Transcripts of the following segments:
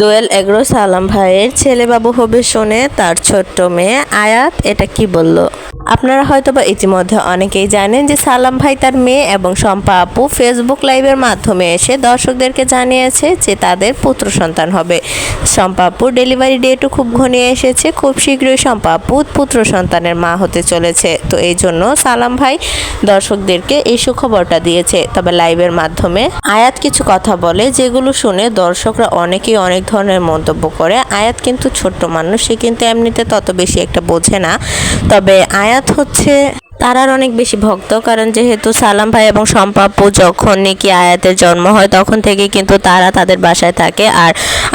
দোয়েল agro সালাম ভাইয়ের ছেলে বাবু হবে শুনে তার ছোট্ট মেয়ে আয়াত এটা কি বলল? আপনারা হয়তো বা ইতিমধ্যে অনেকেই জানেন যে সালাম ভাই তার মেয়ে এবং শম্পা আপু ফেসবুক লাইভের মাধ্যমে এসে দর্শকদেরকে জানিয়েছে যে তাদের পুত্র সন্তান হবে। শম্পা আপুর ডেলিভারি ডেটও খুব ঘনিয়ে এসেছে। খুব শীঘ্রই শম্পা আপু পুত্র সন্তানের মা হতে চলেছে। তো এই জন্য সালাম ভাই দর্শকদেরকে এই সুখবরটা দিয়েছে। তবে লাইভের মাধ্যমে আয়াত কিছু কথা বলে, যেগুলো শুনে দর্শকরা অনেকেই অনেক ধরনের মন্তব্য করে। আয়াত কিন্তু ছোট্ট মানুষ, সে কিন্তু এমনিতে তত বেশি একটা বোঝে না। তবে আয়াত হচ্ছে তারার অনেক বেশি ভক্ত, কারণ যেহেতু সালাম ভাই এবং সম্পাপু যখন নাকি আয়াতের জন্ম হয়, তখন থেকে কিন্তু তারা তাদের বাসায় থাকে আর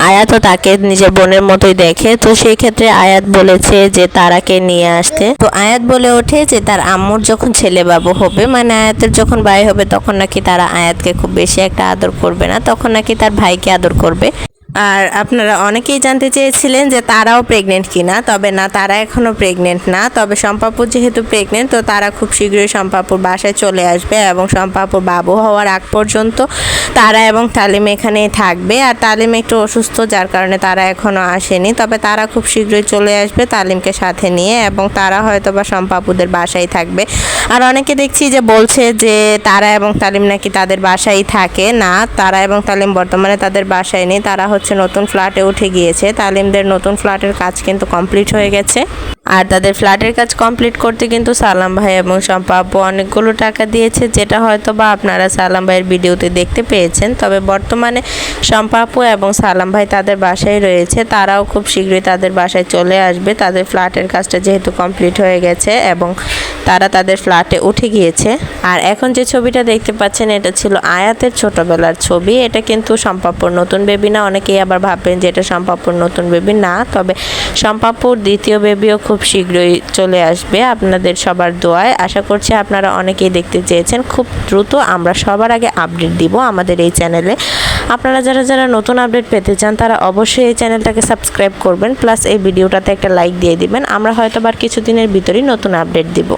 আয়াতও তাকে নিজের বোনের মতোই দেখে। তো সেই ক্ষেত্রে আয়াত বলেছে যে তারাকে নিয়ে আসতে। তো আয়াত বলে ওঠে যে তার আম্মুর যখন ছেলে বাবু হবে মানে আয়াতের যখন ভাই হবে, তখন নাকি তারা আয়াতকে খুব বেশি একটা আদর করবে না, তখন নাকি তার ভাইকে আদর করবে। আর আপনারা অনেকেই জানতে চেয়েছিলেন যে তারাও প্রেগনেন্ট কিনা, তবে না, তারা এখনও প্রেগনেন্ট না। তবে শম্পাপুর যেহেতু প্রেগনেন্ট তো তারা খুব শীঘ্রই শম্পাপুর বাসায় চলে আসবে এবং শম্পাপুর বাবু হওয়ার আগ পর্যন্ত তারা এবং তালিম এখানেই থাকবে। আর তালিম একটু অসুস্থ, যার কারণে তারা এখনও আসেনি। তবে তারা খুব শীঘ্রই চলে আসবে তালিমকে সাথে নিয়ে এবং তারা হয়তো বা শম্পাপুদের বাসায় থাকবে। আর অনেকে দেখছি যে বলছে যে তারা এবং তালিম নাকি তাদের বাসায় থাকে। না, তারা এবং তালিম বর্তমানে তাদের বাসায় নেই। তারা হচ্ছে নতুন ফ্ল্যাটে উঠে গিয়েছে। তালিমদের নতুন ফ্ল্যাটের কাজ কিন্তু কমপ্লিট হয়ে গেছে। আর তাদের ফ্ল্যাটের কাজ কমপ্লিট করতে কিন্তু সালাম ভাই এবং শম্পা আপু অনেকগুলো টাকা দিয়েছে, যেটা হয়তো বা আপনারা সালাম ভাইয়ের ভিডিওতে দেখতে পেয়েছেন। তবে বর্তমানে শম্পা আপু এবং সালাম ভাই তাদের বাসায় রয়েছে। তারাও খুব শীঘ্রই তাদের বাসায় চলে আসবে। তাদের ফ্ল্যাটের কাজটা যেহেতু কমপ্লিট হয়ে গেছে এবং তারা তাদের ফ্ল্যাটে উঠে গিয়েছে। আর এখন যে ছবিটা দেখতে পাচ্ছেন, এটা ছিল আয়াতের ছোটবেলার ছবি। এটা কিন্তু সম্পাপুর নতুন বেবি না, অনেকেই আবার ভাববেন যে এটা সম্পাপুর নতুন বেবি না, তবে সম্পাপুর দ্বিতীয় বেবিও খুব শীঘ্রই চলে আসবে আপনাদের সবার দোয়ায়। আশা করছি আপনারা অনেকেই দেখতে চেয়েছেন। খুব দ্রুত আমরা সবার আগে আপডেট দিব আমাদের এই চ্যানেলে। আপনারা যারা যারা নতুন আপডেট পেতে চান, তারা অবশ্যই এই চ্যানেলটাকে সাবস্ক্রাইব করবেন, প্লাস এই ভিডিওটাতে একটা লাইক দিয়ে দিবেন। আমরা হয়তো আবার কিছুদিনের ভিতরেই নতুন আপডেট দিব।